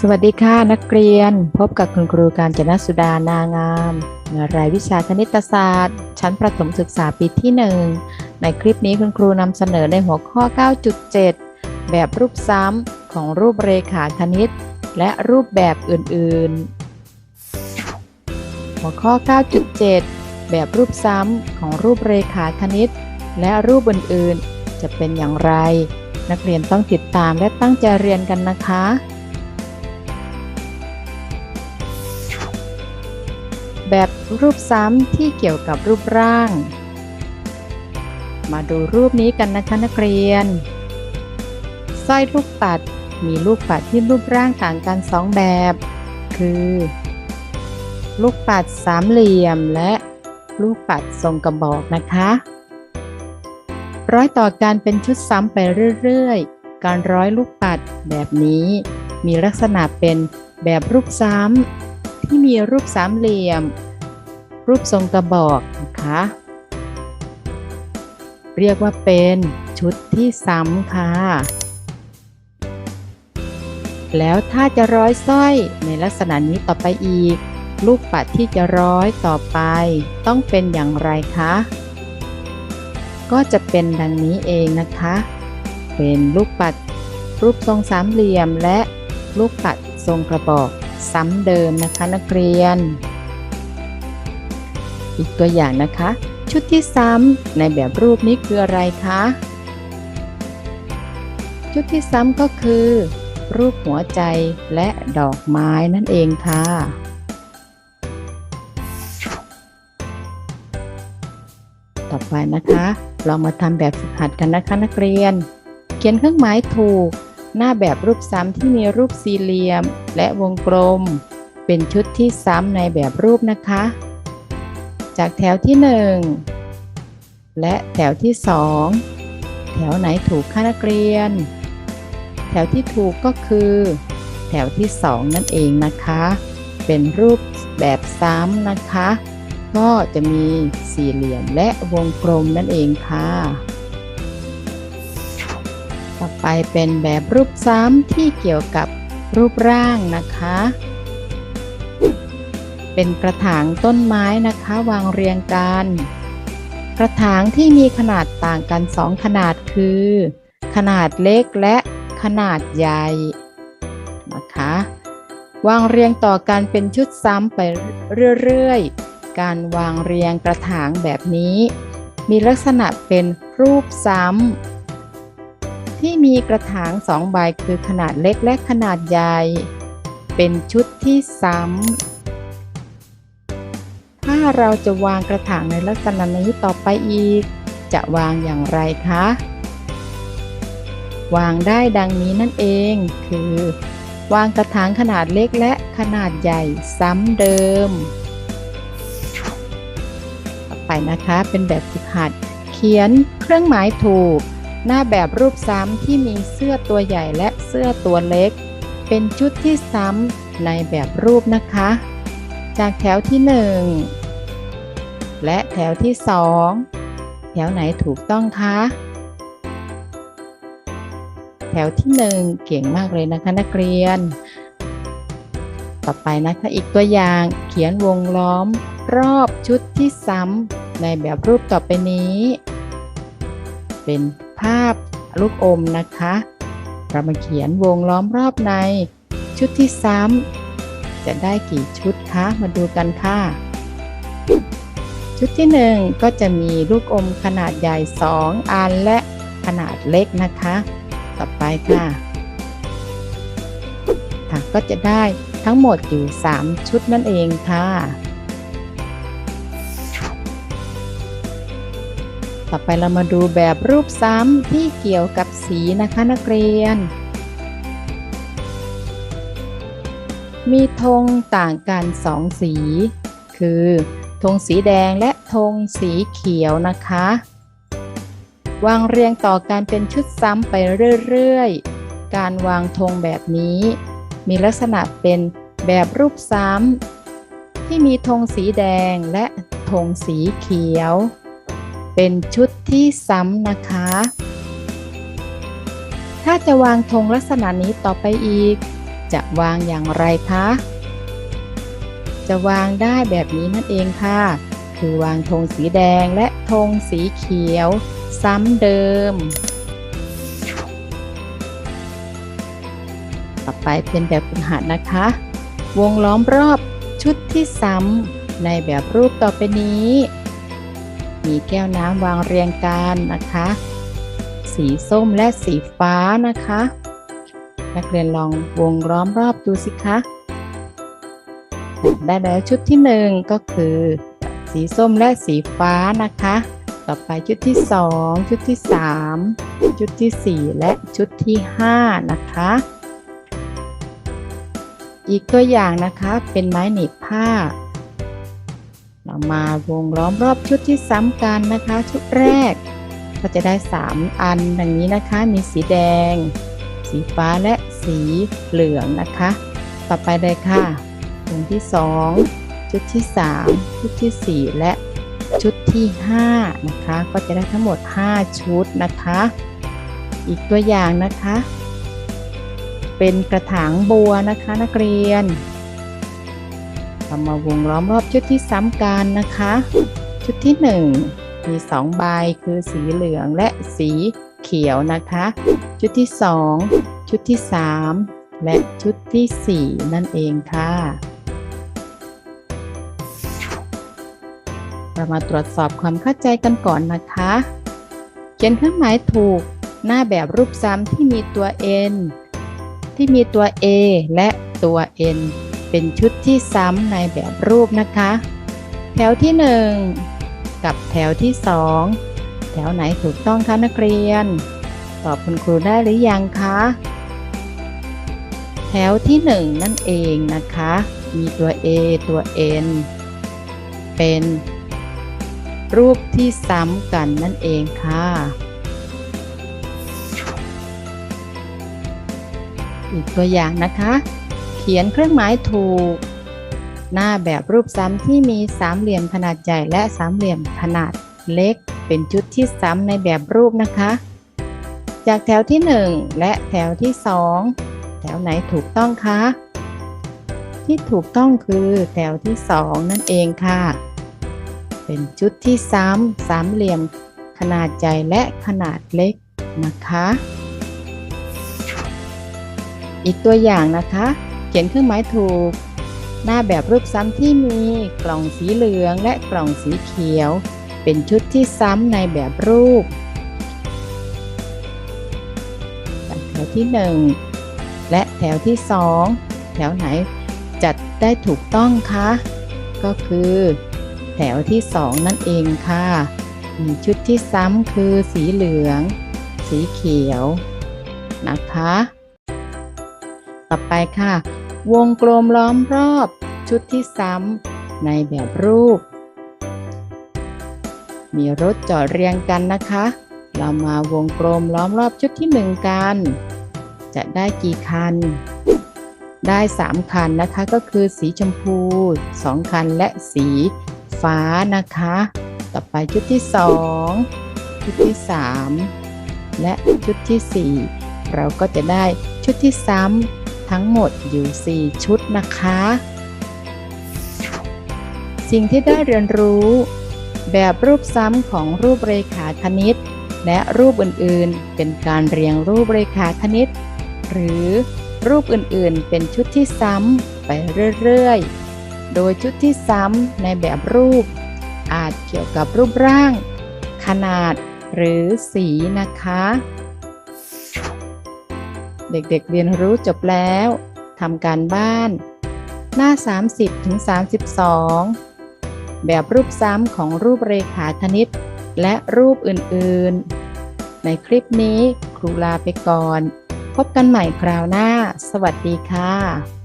สวัสดีค่ะนักเรียนพบกับคุณครูการจนสุดานางามรายวิชาคณิตศาสตร์ ชั้นประถมศึกษาปีที่ 1 ในคลิปนี้คุณครูนำเสนอในหัวข้อ 9.7 แบบรูปซ้ำของรูปเรขาคณิต และรูปแบบอื่นๆ หัวข้อ 9.7 แบบรูปซ้ำของรูปเรขาคณิต และรูปอื่นๆ จะเป็นอย่างไร นักเรียนต้องติดตามและตั้งใจเรียนกันนะคะ แบบรูปซ้ำที่เกี่ยวกับรูปร่าง มาดูรูปนี้กันนะคะนักเรียนสร้อยลูกปัดมีลูกปัดที่รูปร่างต่างกันสองแบบ คือ ลูกปัดสามเหลี่ยมและลูกปัดทรงกระบอกนะคะ ร้อยต่อการเป็นชุดซ้ำไปเรื่อยๆ การร้อยลูกปัดแบบนี้ มีลักษณะเป็นแบบรูปซ้ำ ที่มีรูปสามเหลี่ยม รูปทรงกระบอกนะคะเรียกว่าเป็นชุดที่ซ้ำค่ะ แล้วถ้าจะร้อยสร้อยในลักษณะนี้ต่อไปอีก ลูกปัดที่จะร้อยต่อไป ต้องเป็นอย่างไรคะ ก็จะเป็นดังนี้เองนะคะ เป็นลูกปัดรูปทรงสามเหลี่ยมและลูกปัดทรงกระบอก ซ้ำเดิมนะคะนักเรียน อีกตัวอย่างนะคะ ชุดที่ซ้ำในแบบรูปนี้คืออะไรคะ ชุดที่ซ้ำก็คือ รูปหัวใจและดอกไม้นั่นเองค่ะต่อไปนะคะเรามาทำแบบฝึกหัดกันนะคะนักเรียน เขียนเครื่องหมายถูก หน้าแบบรูปซ้ำที่มีรูปสี่เหลี่ยม และวงกลม เป็นชุดที่ซ้ำในแบบรูปนะคะ จากแถวที่ 1 และแถวที่ 2 แถวไหนถูกคะนักเรียน แถวที่ถูกก็คือ แถวที่ 2 นั่นเองนะคะ เป็นรูปแบบซ้ำนะคะ ก็จะมีสี่เหลี่ยมและวงกลมนั่นเองค่ะ ไปเป็นแบบรูปซ้ำที่เกี่ยวกับรูปร่างนะคะ เป็นกระถางต้นไม้นะคะวางเรียงกัน กระถางที่มีขนาดต่างกัน 2 ขนาดคือ ขนาดเล็กและขนาดใหญ่นะคะวางเรียงต่อกันเป็นชุดซ้ำไปเรื่อยๆ การวางเรียงกระถางแบบนี้ มีลักษณะเป็นรูปซ้ำ ที่มีกระถางสองใบคือขนาดเล็กและขนาดใหญ่ เป็นชุดที่ซ้ำ ถ้าเราจะวางกระถางในลักษณะนี้ต่อไปอีก จะวางอย่างไรคะ วางได้ดังนี้นั่นเองคือ วางกระถางขนาดเล็กและขนาดใหญ่ซ้ำเดิม ต่อไปนะคะเป็นแบบฝึกหัด เขียนเครื่องหมายถูก หน้าแบบรูปซ้ำที่มีเสื้อตัวใหญ่และเสื้อตัวเล็ก เป็นชุดที่ซ้ำในแบบรูปนะคะ จากแถวที่ 1 และแถวที่ 2 แถวไหนถูกต้องคะ แถวที่ 1 เก่งมากเลยนะคะนักเรียน ต่อไปนะคะอีกตัวอย่างเขียนวงล้อมรอบชุดที่ซ้ำในแบบรูปต่อไปนี้ เป็น ภาพลูกอมนะคะ เรามาเขียนวงล้อมรอบในชุดที่ซ้ำจะได้กี่ชุดคะมาดูกันค่ะ ชุดที่ 1 ก็จะมีลูกอมขนาดใหญ่ 2 อันและขนาดเล็กนะคะ ต่อไปค่ะค่ะก็จะได้ทั้งหมดอยู่ 3 ชุดนั่นเองค่ะ ต่อไปเรามาดูแบบรูปซ้ำที่เกี่ยวกับสีนะคะนักเรียน มีธงต่างกันสองสี คือธงสีแดงและธงสีเขียวนะคะ วางเรียงต่อกันเป็นชุดซ้ำไปเรื่อยๆ การวางธงแบบนี้ มีลักษณะเป็นแบบรูปซ้ำที่มีธงสีแดงและธงสีเขียว เป็นชุดที่ซ้ำนะคะ ถ้าจะวางธงลักษณะนี้ต่อไปอีก จะวางอย่างไรคะ จะวางได้แบบนี้นั่นเองค่ะ คือวางธงสีแดงและธงสีเขียว ซ้ำเดิม ต่อไปเป็นแบบฝึกหัดนะคะ วงล้อมรอบชุดที่ซ้ำในแบบรูปต่อไปนี้ มีแก้วน้ำวางเรียงกันนะคะ สีส้มและสีฟ้านะคะ นักเรียนลองวงล้อมรอบดูสิคะ ได้แล้วชุดที่หนึ่งก็คือ สีส้มและสีฟ้านะคะ ต่อไปชุดที่สองชุดที่สามชุดที่สี่และชุดที่ห้านะคะอีกตัวอย่างนะคะเป็นไม้หนีบผ้าเรา มาวงล้อมรอบชุดที่ซ้ำกันนะคะ ชุดแรก ก็จะได้ 3 อันดังนี้นะคะ มีสีแดง สีฟ้าและสีเหลืองนะคะ ต่อไปเลยค่ะวงที่ 2 ชุดที่ 3 ชุดทีสี่ 4 และชุดที่5นะคะ ก็จะได้ทั้งหมด 5 ชุดนะคะ อีกตัวอย่างนะคะ เป็นกระถางบัวนะคะนักเรียน เรามาวงล้อมรอบชุดที่ซ้ำกันนะคะ ชุดที่ 1 มี 2 ใบคือสีเหลืองและสีเขียวนะคะ ชุดที่ 2 ชุดที่ 3 และชุดทีสี่ 4 นั่นเองค่ะ เรามาตรวจสอบความเข้าใจกันก่อนนะคะ เขียนเครื่องหมายถูกหน้าแบบรูปซ้ำที่มีตัว n ที่มีตัว a และตัว n เป็นชุดที่ซ้ำในแบบรูปนะคะ แถวที่ 1 กับแถวที่ 2 แถวไหนถูกต้องคะนักเรียน ตอบคุณครูได้หรือยังคะแถวที่ 1 นั่นเองนะคะ มีตัว A ตัว N เป็นรูปที่ซ้ำกันนั่นเองค่ะ อีกตัวอย่างนะคะ ขียนเครื่องหมายถูก หน้าแบบรูปซ้ำที่มีสามเหลี่ยมขนาดใหญ่และสามเหลี่ยมขนาดเล็ก เป็นชุดที่ซ้ำในแบบรูปนะคะ จากแถวที่ 1 และแถวที่ 2 แถวไหนถูกต้องคะ ที่ถูกต้องคือแถวที่ 2 นั่นเองค่ะ เป็นชุดที่ซ้ำสามเหลี่ยมขนาดใหญ่และขนาดเล็กนะคะ อีกตัวอย่างนะคะ เขียนเครื่องหมายถูก หน้าแบบรูปซ้ำที่มีกล่องสีเหลืองและกล่องสีเขียว เป็นชุดที่ซ้ำในแบบรูปแถวที่ 1 และแถวที่ 2 แถวไหนจัดได้ถูกต้องคะก็คือ แถวที่ 2 นั่นเองค่ะ มีชุดที่ซ้ำคือสีเหลือง สีเขียวนะคะ ต่อไปค่ะ วงกลมล้อมรอบชุดที่ซ้ำในแบบรูป มีรถจอดเรียงกันนะคะ เรามาวงกลมล้อมรอบชุดที่หนึ่งกัน จะได้กี่คัน ได้ 3 คันนะคะ ก็คือสีชมพู 2 คันและสีฟ้านะคะ ต่อไปชุดที่ 2 ชุดที่ 3 และชุดที่ 4 เราก็จะได้ชุดที่ซ้ำ ทั้งหมดอยู่ 4 ชุดนะคะ สิ่งที่ได้เรียนรู้ แบบรูปซ้ำของรูปเรขาคณิต และรูปอื่นๆ เป็นการเรียงรูปเรขาคณิต หรือรูปอื่นๆ เป็นชุดที่ซ้ำไปเรื่อยๆ โดยชุดที่ซ้ำในแบบรูป อาจเกี่ยวกับรูปร่าง ขนาดหรือสีนะคะ เด็กๆเรียนรู้จบแล้วทำการบ้าน หน้า 30ถึง32 แบบรูปซ้ำของรูปเรขาคณิต และรูปอื่นๆ ในคลิปนี้ครูลาไปก่อน พบกันใหม่คราวหน้า สวัสดีค่ะ